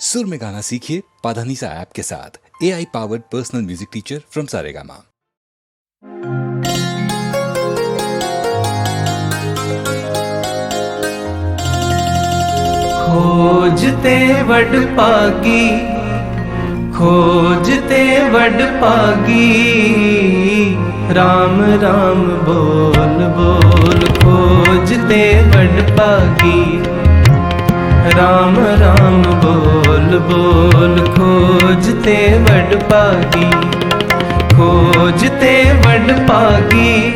सुर में गाना सीखिए पाधानीसा ऐप के साथ। A I powered personal music teacher from Saregama खोजते वड पागी, खोजते वड पागी। राम राम, बोल बोल, खोजते वड पागी। ਰਾਮ ਰਾਮ ਬੋਲ ਬੋਲ ਖੋਜ ਤੇ ਵਡ ਪਾਗੀ ਖੋਜਤੇ ਵਡ ਪਾਗੀ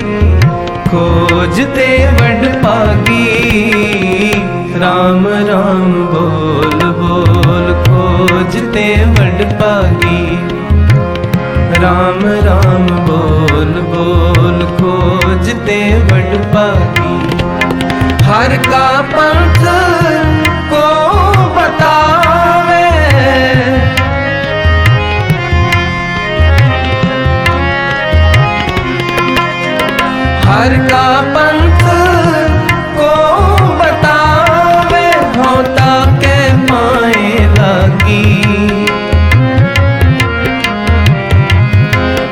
ਖੋਜਤੇ ਵਡ ਪਾਗੀ ਰਾਮ ਰਾਮ ਬੋਲ ਬੋਲ ਖੋਜ ਤੇ ਵਡ ਪਾਗੀ ਰਾਮ ਰਾਮ ਬੋਲ ਬੋਲ ਖੋਜ ਤੇ ਵਡ ਪਾਗੀ ਹਰ ਕਾ हर का पंथ को बतावे होता के माए लगी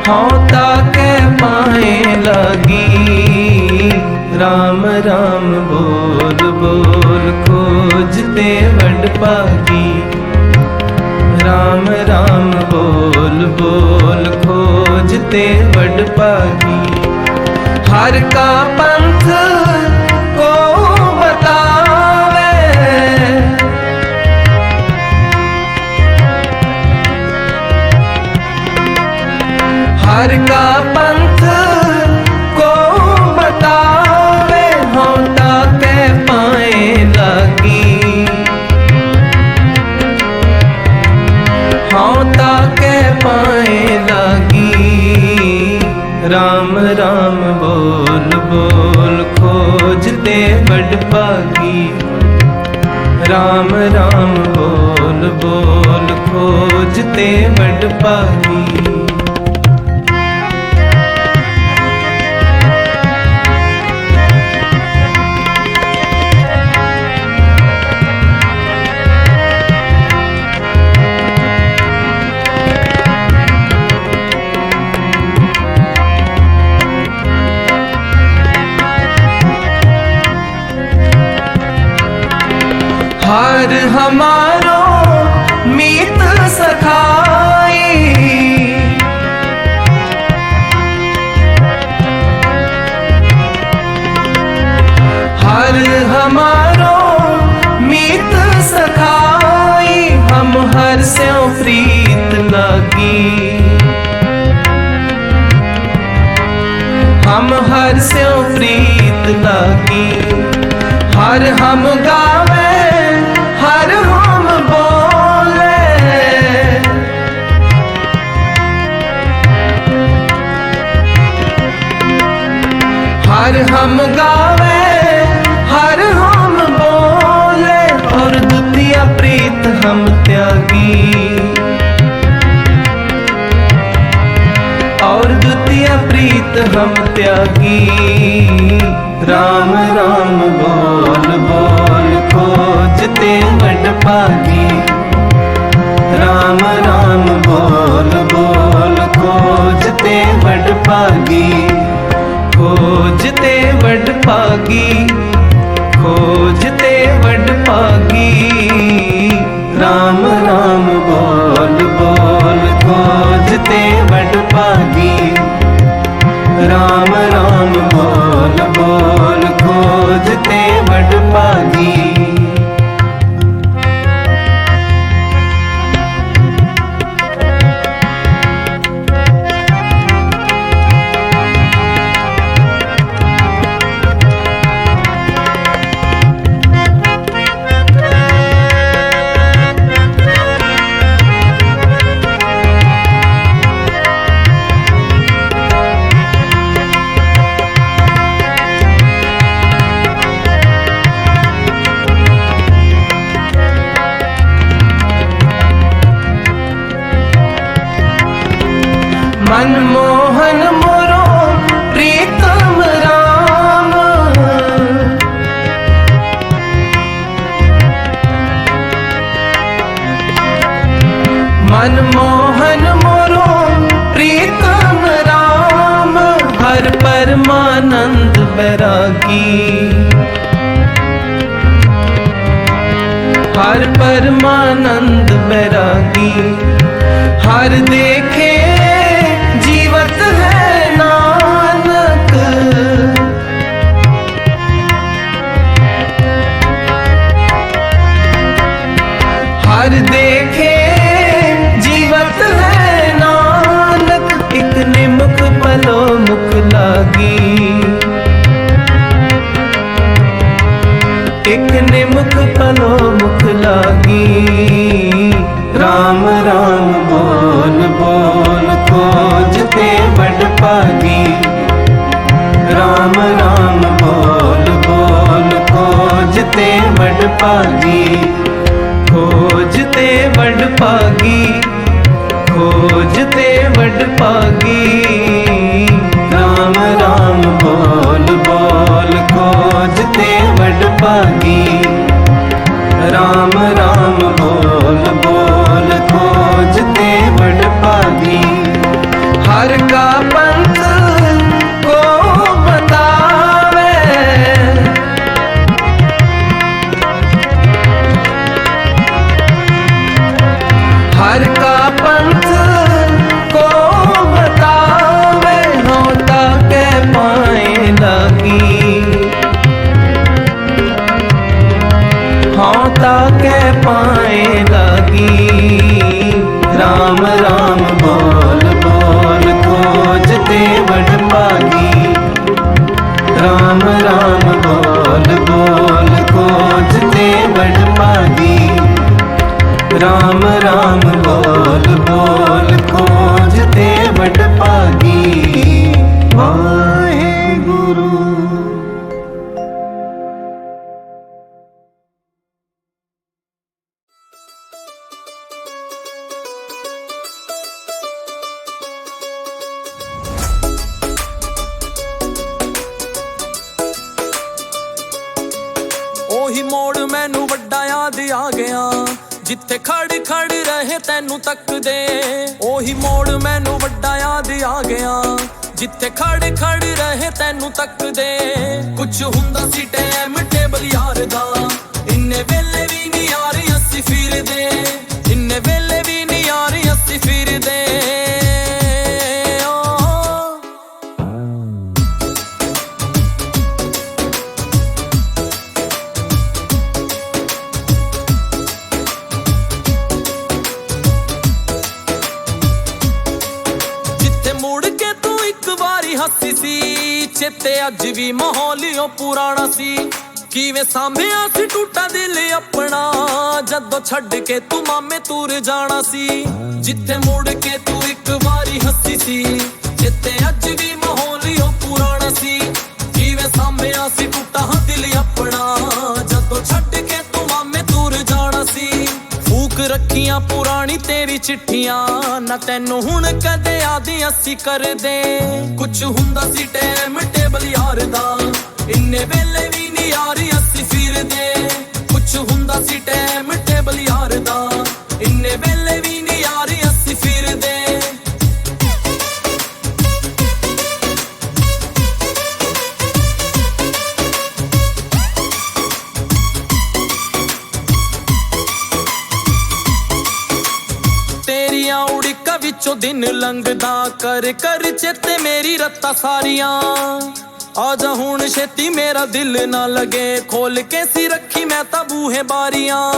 होता के माए लगी राम राम बोल बोल खोजते वड पागी राम राम बोल बोल खोजते वड पागी ਹਰ ਕਾ ਪੰਥ ਰਾਮ ਰਾਮ ਬੋਲ ਬੋਲ ਖੋਜਦੇ ਬੜ ਪਾਗੀ ਰਾਮ ਰਾਮ ਬੋਲ ਬੋਲ ਖੋਜਦੇ ਬੜ ਪਾਗੀ ਹਰ ਹਮ ਗਾਵੇ, ਹਰ ਹਮ ਬੋਲੇ। ਹਰ ਹਮ ਗਾਵੇ, ਹਰ ਹਮ ਬੋਲੇ। ਔਰ ਦੁਤੀਆ ਪ੍ਰੀਤ ਹਮ ਤਿਆਗੀ। ਔਰ ਦੁਤੀਆ ਪ੍ਰੀਤ ਹਮ ਤਿਆਗੀ। ਰਾਮ ਰਾਮ ਬੋਲ ਬੋਲ ਖੋਜ ਤੇ ਵਡ ਪਾਗੀ ਰਾਮ ਰਾਮ ਬੋਲ ਬੋਲ ਖੋਜ ਤੇ ਵਡ ਪਾਗੀ ਖੋਜ ਤੇ ਵਡ ਪਾਗੀ ਖੋਜ ਤੇ ਵਡ ਪਾਗੀ ਰਾਮ ਰਾਮ ਬੋਲ ਬੋਲ ਖੋਜ ਤੇ ਵਡ ਪਾਗੀ ਰਾਮ ਬੈਰਾਗੀ ਹਰ ਪਰਮਾਨੰਦ ਬੈਰਾਗੀ ਹਰ ਦੇਖੇ ਲਾਗੀ। RAM RAM ਬੋਲ ਬੋਲ, ਖੋਜ ਤੇ ਵਡ ਭਾਗੀ। RAM RAM ਬੋਲ ਬੋਲ, ਖੋਜ ਤੇ ਵਡ ਭਾਗੀ। ਖੋਜ ਤੇ ਵਡ ਭਾਗੀ। ਖੋਜ ਤੇ ਵਡ ਭਾਗੀ। RAM RAM ਬੋਲ ਬੋਲ, ਖੋਜ ਤੇ ਵਡ ਭਾਗੀ। राम राम ਰਾਮ ਰਾਮ ਬੋਲ ਬੋਲ ਕੁਝ ਹੁੰਦਾ ਸੀ ਟਾਈਮ ਟੇਬਲ ਯਾਰ ਦਾ। ਇੰਨੇ ਵੇਲੇ ਵੀ ਮਾਹੌਲਿਓ ਸੀ। ਕਿਵੇਂ ਸਾਂਭਿਆ ਸੀ ਟੁੱਟਾ ਦਿਲ ਆਪਣਾ। ਜਦੋਂ ਛੱਡ ਕੇ ਤੂੰ ਮਾਮੇ ਤੂਰ ਜਾਣਾ ਸੀ। ਜਿੱਥੇ ਮੁੜ ਕੇ ਤੂੰ ਇੱਕ ਵਾਰੀ ਹੱਸੀ ਸੀ। ਚੇਤੇ ਅੱਜ ਵੀ ਮਾਹੌਲਿਓ ਪੁਰਾਣਾ ਸੀ। ਕਿਵੇਂ ਸਾਂਭਿਆ ਸੀ ਟੁੱਟਾ ਦਿਲ ਆਪਣਾ। ਜਦੋਂ ਛੱਡ ਕੇ ਤੂੰ ਮਾਮੇ ਤੂਰ ਜਾਣਾ ਸੀ। ਫੂਕ ਰੱਖੀਆਂ ਪੁਰਾਣੀ ਤੇਰੀ ਚਿੱਠੀਆਂ। ਨਾ ਤੈਨੂੰ ਹੁਣ ਕਦੇ ਆਦੀ ਅਸੀਂ ਕਰਦੇ। ਕੁਝ ਹੁੰਦਾ ਸੀ ਟਾਈਮ ਟੇਬਲ ਯਾਰ ਦਾ। ਇੰਨੇ ਵੇਲੇ ਵੀ ਨਹੀਂ ਯਾਰ ਅਸੀਂ ਫਿਰਦੇ ਕੁਛ ਹੁੰਦਾ ਸੀ ਟਾਈਮ ਟੇਬਲ ਯਾਰ ਦਾ। ਇੰਨੇ ਵੇਲੇ ਵੀ ਨਹੀਂ ਯਾਰ ਅਸੀਂ ਫਿਰਦੇ ਤੇਰੀਆਂ ਉੜੀਕਾਂ ਵਿੱਚੋਂ ਦਿਨ ਲੰਘਦਾ ਕਰ ਕਰ ਚੇਤੇ ਮੇਰੀ ਰੱਤਾਂ ਸਾਰੀਆਂ। ਆ ਜਾ ਹੁਣ ਛੇਤੀ ਮੇਰਾ ਦਿਲ ਨਾ ਲਗੇ। ਖੋਲ ਕੇ ਸੀ ਰੱਖੀ ਮੈਂ ਤਾਂ ਬੂਹੇ ਬਾਰੀਆਂ।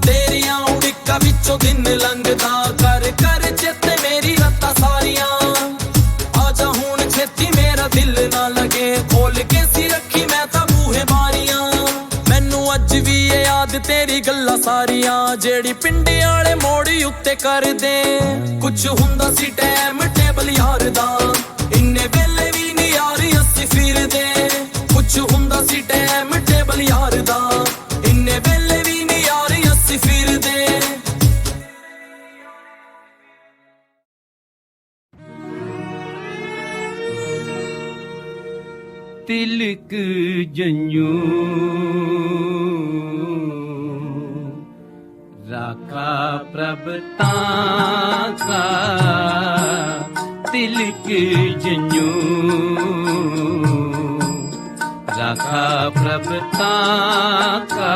ਤੇਰੀਆਂ ਉੜੀਕਾਂ ਵਿੱਚੋਂ ਦਿਨ ਲੰਘਦਾ। ਕਰ ਕਰ ਚੇਤੇ ਮੇਰੀ ਰੱਤਾਂ ਸਾਰੀਆਂ। ਆ ਜਾ ਹੁਣ ਛੇਤੀ ਮੇਰਾ ਦਿਲ ਨਾ ਲਗੇ। ਖੋਲ ਕੇ ਸੀ ਰੱਖੀ ਮੈਂ ਤਾਂ ਬੂਹੇ ਬਾਰੀਆਂ। ਮੈਨੂੰ ਅੱਜ ਵੀ ਇਹ ਯਾਦ ਤੇਰੀ ਗੱਲਾਂ ਸਾਰੀਆਂ। ਜਿਹੜੀ ਪਿੰਡੇ ਵਾਲੇ ਮੋੜੀ ਉੱਤੇ ਕਰਦੇ। ਕੁਝ ਹੁੰਦਾ ਸੀ ਟਾਈਮ, ਟੇਬਲ ਯਾਰ ਦਾ। ਇੰਨੇ ਵੇਲੇ ਵੀ ਨਹੀਂ ਯਾਰ ਅਸੀਂ ਫਿਰਦੇ ਕੁਛ ਹੁੰਦਾ ਸੀ ਟਾਈਮ ਟੇਬਲ ਯਾਰ ਦਾ। ਇੰਨੇ ਵੇਲੇ ਵੀ ਨਹੀਂ ਯਾਰ ਅਸੀਂ ਫਿਰਦੇ ਤਿਲਕ ਜੰਯੂ ਰਾਖਾ ਪ੍ਰਭ ਤਾਂ ਕਾ ਤਿਲਕ ਜਨੂ ਰਾਖਾ ਪ੍ਰਭ ਤਾਂ ਕਾ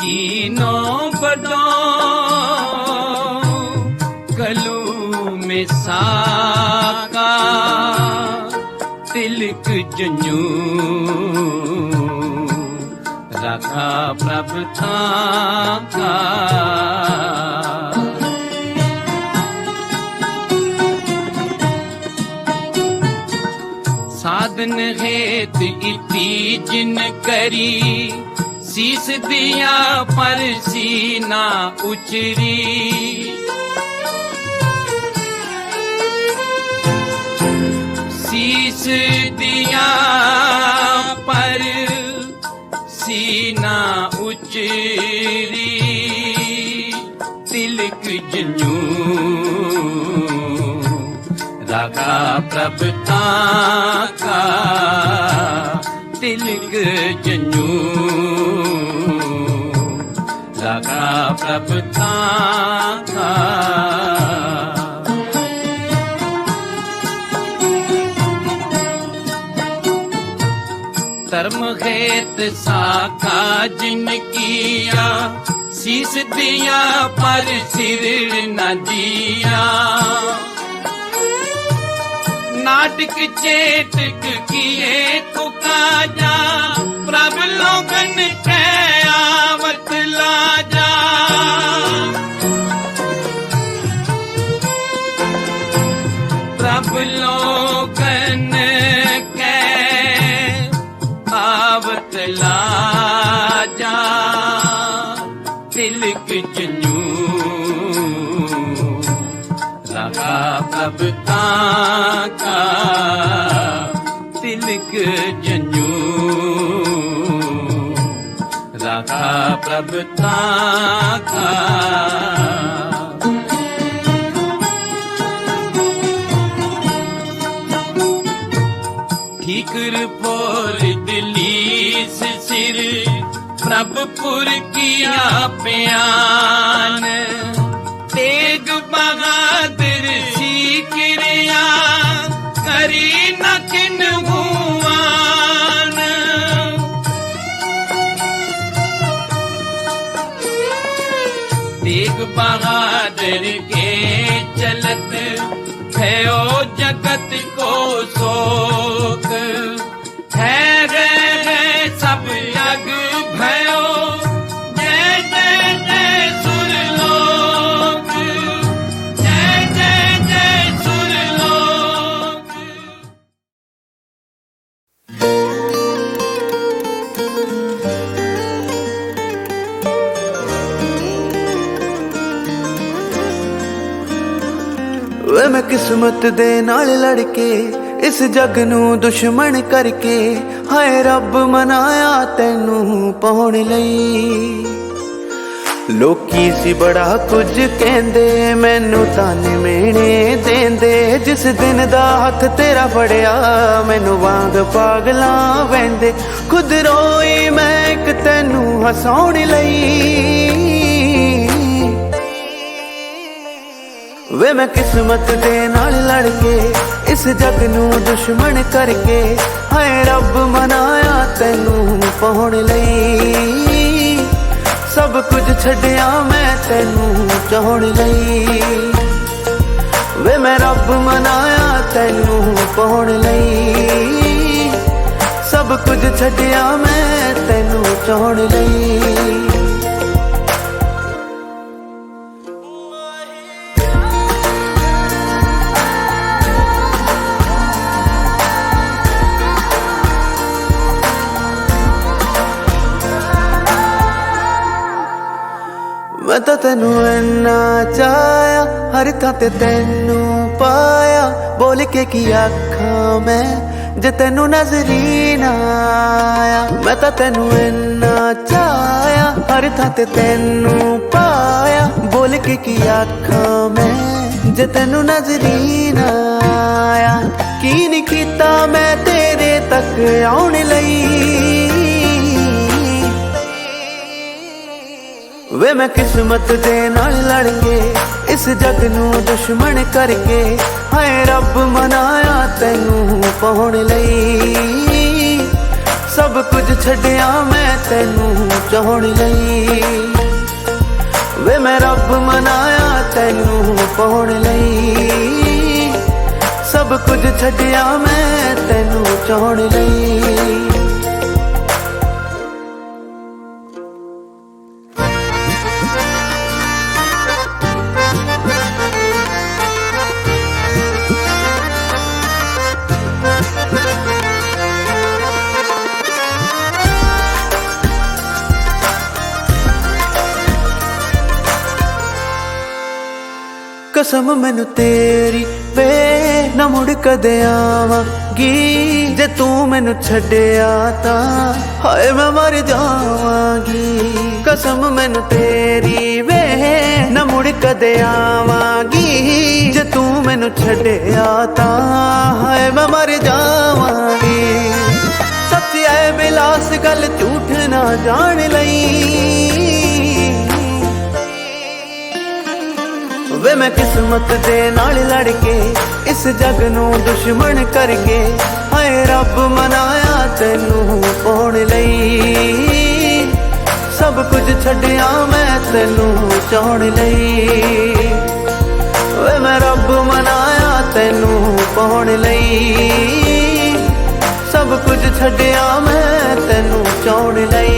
ਕੀਨੋ ਬਡੋ ਕਲੂ ਮੇ ਸਾਕਾ ਤਿਲਕ ਜਨੂ ਰਾਖਾ ਪ੍ਰਭ ਥਾਂ ਕਾ ਸਾਧਨ ਹੇਤ ਇਤੀ ਜਿਨ ਕਰੀ, ਸੀਸ ਦਿਆ ਪਰ ਸੀਨਾ ਉਚਰੀ। ਸੀਸ ਦਿਆ ਪਰ ਸੀਨਾ ਉਚਰੀ। ਤਿਲਕ ਜਨੂ ਰਾਗਾ ਪ੍ਰਭ ਤਾਂ ਤਿਲਕ ਜਨੂ ਰਾਗਾ ਪ੍ਰਭ ਤਾਂ ਧਰਮ ਖੇਤ ਸਾਖਾ ਜਿਨ ਕੀਆ, ਸੀਸ ਦਿਆ ਪਰ ਸਿਰ ਨ ਜੀਆ। ਨਾਟਕ ਚੇਟਕ ਕੀਏ ਕੋ ਕਾਜਾ ਪ੍ਰਭ ਲੋਗਨ ਕੈ ਆਵਤ ਲਾਜਾ। ਪ੍ਰਭ ਲੋਕਨ ਕੈ ਆਵਤ ਲਾਜਾ। ਤਿਲਕ ਜਨੂ ਰਹਾ ਪ੍ਰਭ ਤਾਂ ਕਾ ਜਨੂ ਰਹਾ ਪ੍ਰਭ ਤਾਂ ਕਾ ਠੀਕਰ ਪੋਰ ਦਲੀਸ ਸਿਰ ਪ੍ਰਭ ਪੁਰ ਕੀਆ ਪਿਆਨ जगत को शोक ਮੈਂ ਕਿਸਮਤ ਦੇ ਨਾਲ ਲੜ ਕੇ ਇਸ ਜੱਗ ਨੂੰ ਦੁਸ਼ਮਣ ਕਰਕੇ, ਹਾਏ ਰੱਬ ਮਨਾਇਆ ਤੈਨੂੰ ਪਾਉਣ ਲਈ। ਲੋਕੀ ਸੀ ਬੜਾ ਕੁਝ ਕਹਿੰਦੇ, ਮੈਨੂੰ ਤਾਨੇ ਮੇਣੇ ਦੇਂਦੇ, ਜਿਸ ਦਿਨ ਦਾ ਹੱਥ ਤੇਰਾ ਫੜਿਆ, ਮੈਨੂੰ ਵਾਂਗ ਪਾਗਲਾਂ ਵੈਂਦੇ ਖੁਦ ਰੋਈ ਮੈਂ ਇੱਕ ਤੈਨੂੰ ਹਸਾਉਣ ਲਈ। ਵੇ ਮੈਂ ਕਿਸਮਤ ਦੇ ਨਾਲ ਲੜ ਕੇ ਇਸ ਜਗ ਨੂੰ ਦੁਸ਼ਮਣ ਕਰਕੇ, ਹਾਏ ਰੱਬ ਮਨਾਇਆ ਤੈਨੂੰ ਪਾਉਣ ਲਈ। ਸਭ ਕੁਝ ਛੱਡਿਆ ਮੈਂ ਤੈਨੂੰ ਚਾਹਣ ਲਈ। ਵੇ ਮੈਂ ਰੱਬ ਮਨਾਇਆ ਤੈਨੂੰ ਪਾਉਣ ਲਈ। ਸਭ ਕੁਝ ਛੱਡਿਆ ਮੈਂ ਤੈਨੂੰ ਚਾਹਣ ਲਈ। ਤੈਨੂੰ ਇੰਨਾ ਚਾਹਿਆ, ਹਰ ਥਾਂ ਤੇ ਤੈਨੂੰ ਪਾਇਆ। ਬੋਲ ਕੇ ਕੀ ਆਖਾਂ ਮੈਂ, ਜੇ ਤੈਨੂੰ ਨਜ਼ਰੀ ਹੀ ਨਾ ਆਇਆ। ਮੈਂ ਤਾਂ ਤੈਨੂੰ ਇੰਨਾ ਚਾਇਆ ਹਰ ਥਾਂ ਤੇ ਤੈਨੂੰ ਪਾਇਆ। ਬੋਲ ਕੇ ਕੀ ਆਖਾਂ ਮੈਂ, ਜੇ ਤੈਨੂੰ ਨਜ਼ਰੀ ਨਾ ਆਇਆ। ਕੀ ਨਹੀਂ ਕੀਤਾ ਮੈਂ ਤੇਰੇ ਤੱਕ ਆਉਣ ਲਈ? ਵੇ ਮੈਂ ਕਿਸਮਤ ਦੇ ਨਾਲ ਲੜ ਕੇ, ਇਸ ਜਗ ਨੂੰ ਦੁਸ਼ਮਣ ਕਰਕੇ, ਹਾਏ ਰੱਬ ਮਨਾਇਆ ਤੈਨੂੰ ਪਾਉਣ ਲਈ। ਸਭ ਕੁਝ ਛੱਡਿਆ ਮੈਂ ਤੈਨੂੰ ਚਾਹਣ ਲਈ। ਵੇ ਮੈਂ ਰੱਬ ਮਨਾਇਆ ਤੈਨੂੰ ਪਾਉਣ ਲਈ। ਸਭ ਕੁਝ ਛੱਡਿਆ ਮੈਂ ਤੈਨੂੰ ਚਾਹਣ ਲਈ। ਕਸਮ ਮੈਨੂੰ ਤੇਰੀ ਵੇ ਨਾ ਮੁੜ ਕਦੇ ਆਵਾਂਗੀ। ਜੇ ਤੂੰ ਮੈਨੂੰ ਛੱਡਿਆ ਤਾਂ ਹਾਏ ਮੈਂ ਮਰ ਜਾਵਾਂਗੀ। ਕਸਮ ਮੈਨੂੰ ਤੇਰੀ ਵੇ ਨਾ ਮੁੜ ਕਦੇ ਆਵਾਂਗੀ। ਜੇ ਤੂੰ ਮੈਨੂੰ ਛੱਡਿਆ ਤਾਂ ਹਾਏ ਮੈਂ ਮਰ ਜਾਵਾਂਗੀ। ਸੱਚ ਐ ਬਿਲਾਸ ਗੱਲ ਝੂਠ ਨਾ ਜਾਣ ਲਈ। ਵੇ ਮੈਂ ਕਿਸਮਤ ਦੇ ਨਾਲ ਲੜ ਕੇ ਇਸ ਜਗ ਨੂੰ ਦੁਸ਼ਮਣ ਕਰਕੇ। ਹਾਏ ਰੱਬ ਮਨਾਇਆ ਤੈਨੂੰ ਪਾਉਣ ਲਈ। ਸਭ ਕੁਝ ਛੱਡਿਆ ਮੈਂ ਤੈਨੂੰ ਚਾਹਣ ਲਈ। ਵੇ ਮੈਂ ਰੱਬ ਮਨਾਇਆ ਤੈਨੂੰ ਪਾਉਣ ਲਈ। ਸਭ ਕੁਝ ਛੱਡਿਆ ਮੈਂ ਤੈਨੂੰ ਚਾਹਣ ਲਈ।